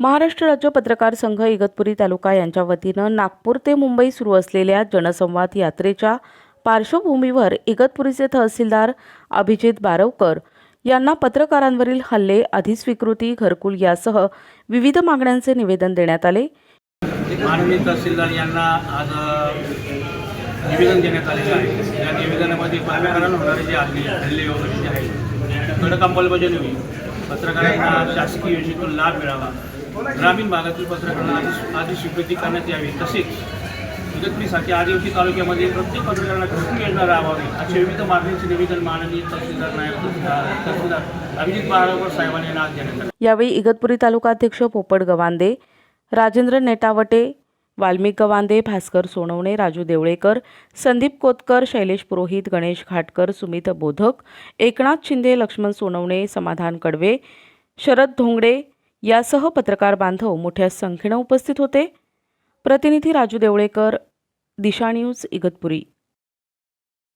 महाराष्ट्र राज्य पत्रकार संघ इगतपुरी तालुका यांच्या वतीनं नागपूर ते मुंबई सुरू असलेल्या जनसंवाद यात्रेच्या पार्श्वभूमीवर इगतपुरीचे तहसीलदार अभिजित बारवकर यांना पत्रकारांवरील हल्ले अधिस्वीकृती घरकुल यासह विविध मागण्यांचे निवेदन देण्यात आले. माननीय तहसीलदार यांना आज निवेदन देण्यात आलेलं आहे. या निवेदनामध्ये पत्रकारांना होणारे जे हल्ले हल्ले वगैरे जे आहेत कडक अंमलबजावणी होईल. पत्रकारांना शासकीय योजनेतून लाभ मिळावा. ग्रामीण भागातील पत्रकारांना आधी आधी स्वीकृती करण्यात यावी. तसेच इगतपुरीसारख्या आदिवासी तालुक्यामध्ये प्रत्येक पत्रकारांना घरकुल योजना राबवावी अशा विविध मागणीचे निवेदन माननीय तहसीलदार नायब तहसीलदार अभिजित बाळावर साहेबांनी यांना आज देण्यात यावेळी इगतपुरी तालुका अध्यक्ष पोपट गवांदे राजेंद्र नेटावटे वाल्मिक गवांदे भास्कर सोनवणे राजू देवळेकर संदीप कोतकर शैलेश पुरोहित गणेश घाटकर सुमित बोधक एकनाथ शिंदे लक्ष्मण सोनवणे समाधान कडवे शरद धोंगडे यासह पत्रकार बांधव मोठ्या संख्येनं उपस्थित होते. प्रतिनिधी राजू देवळेकर दिशा न्यूज इगतपुरी.